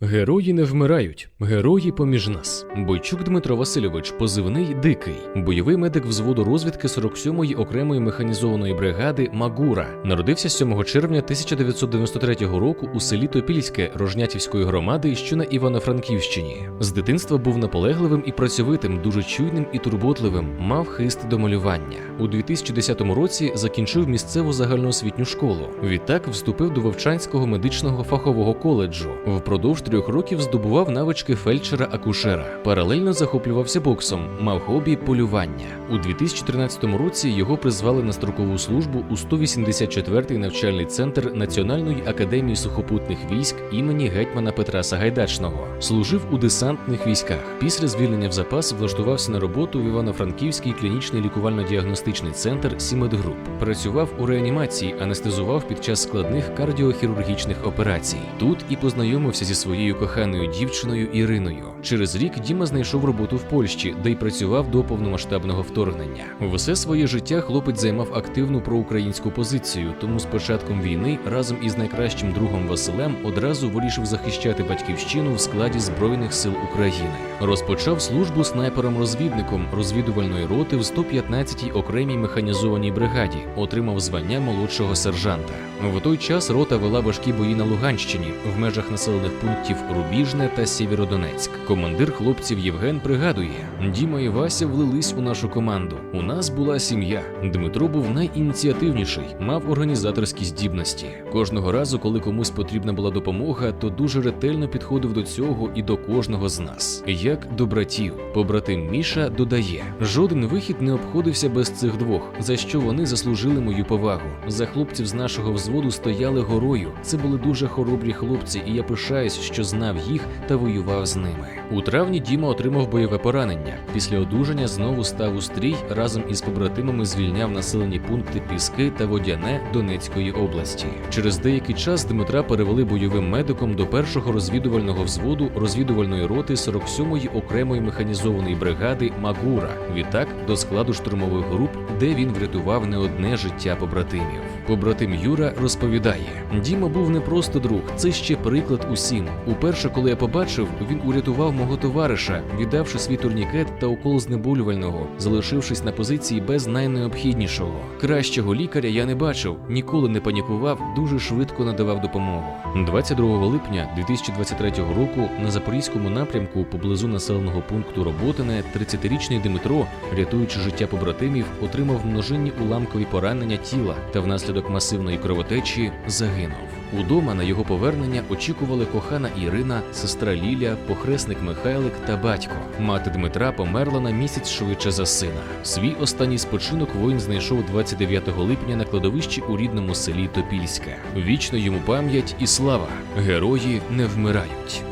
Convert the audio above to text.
Герої не вмирають, герої поміж нас. Бойчук Дмитро Васильович, позивний Дикий, бойовий медик взводу розвідки 47-ї окремої механізованої бригади Магура. Народився 7 червня 1993 року у селі Топільське Рожнятівської громади, що на Івано-Франківщині. З дитинства був наполегливим і працьовитим, дуже чуйним і турботливим, мав хист до малювання. У 2010 році закінчив місцеву загальноосвітню школу. Відтак вступив до Вовчанського медичного фахового коледжу. Впродовж трьох років здобував навички фельдшера-акушера. Паралельно захоплювався боксом, мав хобі полювання. У 2013 році його призвали на строкову службу у 184-й навчальний центр Національної академії сухопутних військ імені гетьмана Петра Сагайдачного. Служив у десантних військах. Після звільнення в запас влаштувався на роботу в Івано-Франківський клінічний лікувально-діагностичний центр Сімедгруп. Працював у реанімації, анестезував під час складних кардіохірургічних операцій. Тут і познайомився зі своєю коханою дівчиною Іриною. Через рік Діма знайшов роботу в Польщі, де й працював до повномасштабного вторгнення. Все своє життя хлопець займав активну проукраїнську позицію, тому з початком війни разом із найкращим другом Василем одразу вирішив захищати батьківщину в складі Збройних сил України. Розпочав службу снайпером-розвідником розвідувальної роти в 115-й окремій механізованій бригаді, отримав звання молодшого сержанта. В той час рота вела важкі бої на Луганщині в межах населених пунктів Рубіжне та Сєвєродонецьк. Командир хлопців Євген пригадує: Діма і Вася влились у нашу команду. У нас була сім'я. Дмитро був найініціативніший, мав організаторські здібності. Кожного разу, коли комусь потрібна була допомога, то дуже ретельно підходив до цього і до кожного з нас. Як до братів, побратим Міша додає: жоден вихід не обходився без цих двох, за що вони заслужили мою повагу. За хлопців з нашого взводу стояли горою. Це були дуже хоробрі хлопці, і я пишаюсь, що знав їх та воював з ними. У травні Діма отримав бойове поранення. Після одужання знову став у стрій разом із побратимами звільняв населені пункти Піски та Водяне Донецької області. Через деякий час Дмитра перевели бойовим медиком до першого розвідувального взводу розвідувальної роти 47-ї окремої механізованої бригади Магура. Відтак до складу штурмових груп, де він врятував не одне життя побратимів. Побратим Юра розповідає: Діма був не просто друг, це ще приклад усім. Уперше, коли я побачив, він урятував мого товариша, віддавши свій турнікет та укол знеболювального, залишившись на позиції без найнеобхіднішого. Кращого лікаря я не бачив, ніколи не панікував, дуже швидко надавав допомогу. 22 липня 2023 року на запорізькому напрямку поблизу населеного пункту Роботине 30-річний Дмитро, рятуючи життя побратимів, отримав множинні уламкові поранення тіла та внаслідок масивної кровотечі загинув. Удома на його повернення очікували кохана Ірина, сестра Ліля, похресник Михайлик та батько. Мати Дмитра померла на місяць швидше за сина. Свій останній спочинок воїн знайшов 29 липня на кладовищі у рідному селі Топільське. Вічно йому пам'ять і слава. Герої не вмирають.